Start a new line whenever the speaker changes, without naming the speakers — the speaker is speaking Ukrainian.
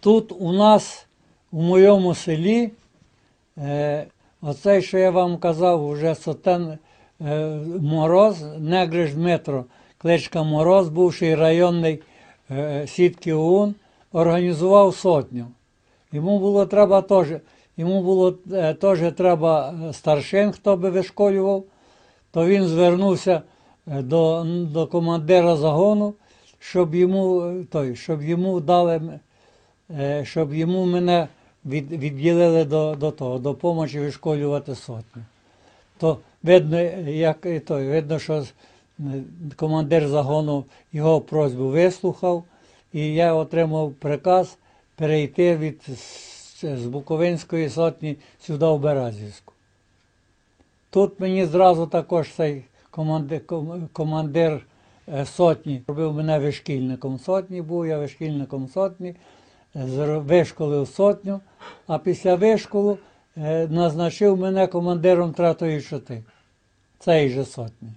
Тут у нас у моєму селі, е, оцей, що я вам казав, вже сотен е, Мороз, Негриш Дмитро, кличка Мороз, бувший районний е, сітки ОУН, організував сотню. Йому було треба теж, йому було е, теж треба е, старшин, хто би вишколював, то він звернувся е, до, до командира загону, щоб йому, той, щоб йому дали, щоб йому мене від, відділили до, до того, до помочі вишколювати сотню. То видно, як і той, видно, що командир загону його просьбу вислухав, і я отримав приказ перейти від з- Буковинської сотні сюди в Березівську. Тут мені зразу також цей командир, командир е, сотні робив мене вишкільником сотні, був я вишкільником сотні, е, вишколив сотню, а після вишколу е, назначив мене командиром тратої чоти, цієї же сотні.